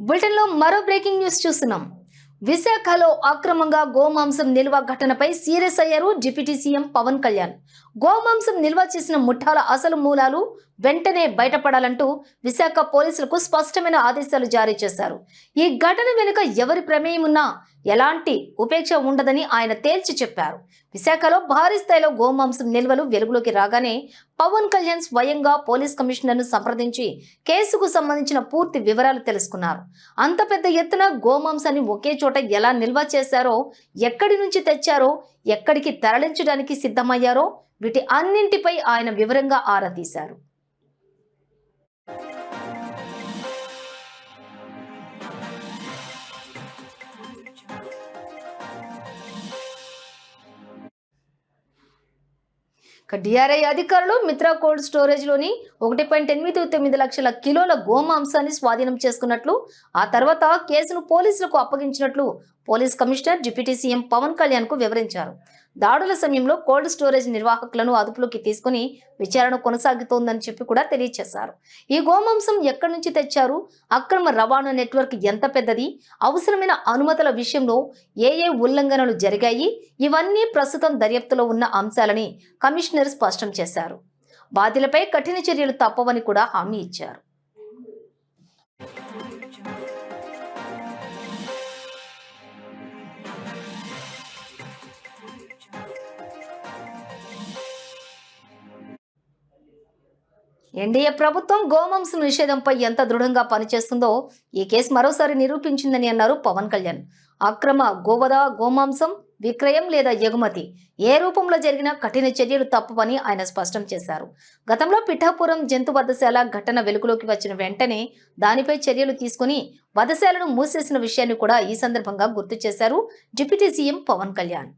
బులెటిన్లో మరో breaking news చూస్తున్నాం. విశాఖలో అక్రమంగా గోమాంసం నిల్వ ఘటనపై సీరియస్ అయ్యారు డిప్యూటీ సీఎం పవన్ కళ్యాణ్. గోమాంసం నిల్వ చేసిన ముఠాల అసలు మూలాలు వెంటనే బయటపడాలంటూ విశాఖ పోలీసులకు స్పష్టమైన ఆదేశాలు జారీ చేశారు. ఈ ఘటన వెనుక ఎవరి ప్రమేయం ఉన్నా ఎలాంటి ఉపేక్ష ఉండదని ఆయన తేల్చి చెప్పారు. విశాఖలో భారీ స్థాయిలో గోమాంసం నిల్వలు వెలుగులోకి రాగానే పవన్ కళ్యాణ్ స్వయంగా పోలీస్ కమిషనర్ను సంప్రదించి కేసుకు సంబంధించిన పూర్తి వివరాలు తెలుసుకున్నారు. అంత పెద్ద ఎత్తున గోమాంసాన్ని ఒకే చోట ఎలా నిల్వ చేశారో ఎక్కడి నుంచి తెచ్చారో ఎక్కడికి తరలించడానికి సిద్ధమయ్యారో వీటి అన్నింటిపై ఆయన వివరంగా ఆరా తీశారు. ఇక డిఆర్ఐ అధికారులు మిత్రా కోల్డ్ స్టోరేజ్లోని ఒకటి పాయింట్ ఎనిమిది తొమ్మిది లక్షల కిలోల గోమాంసాన్ని స్వాధీనం చేసుకున్నట్లు ఆ తర్వాత కేసును పోలీసులకు అప్పగించినట్లు police commissioner deputy CM Pawan కళ్యాణ్కు వివరించారు. దాడుల సమయంలో కోల్డ్ స్టోరేజ్ నిర్వాహకులను అదుపులోకి తీసుకుని విచారణ కొనసాగుతోందని చెప్పి కూడా తెలియజేశారు ఈ గోమాంసం ఎక్కడి నుంచి తెచ్చారు? అక్రమ రవాణా నెట్వర్క్ ఎంత పెద్దది? అవసరమైన అనుమతుల విషయంలో ఏ ఏ ఉల్లంఘనలు జరిగాయి? ఇవన్నీ ప్రస్తుతం దర్యాప్తులో ఉన్న అంశాలని కమిషనర్ స్పష్టం చేశారు. బాధ్యులపై కఠిన చర్యలు తప్పవని కూడా హామీ ఇచ్చారు. ఎన్డీఏ ప్రభుత్వం గోమాంసం నిషేధంపై ఎంత దృఢంగా పనిచేస్తుందో ఈ కేసు మరోసారి నిరూపించిందని అన్నారు పవన్ కళ్యాణ్. అక్రమ గోవద గోమాంసం విక్రయం లేదా ఎగుమతి ఏ రూపంలో జరిగినా కఠిన చర్యలు తప్పవని ఆయన స్పష్టం చేశారు. గతంలో పిఠాపురం జంతు వధశాల ఘటన వెలుగులోకి వచ్చిన వెంటనే దానిపై చర్యలు తీసుకుని వధశాలను మూసేసిన విషయాన్ని కూడా ఈ సందర్భంగా గుర్తు చేశారు డిప్యూటీ సీఎం పవన్ కళ్యాణ్.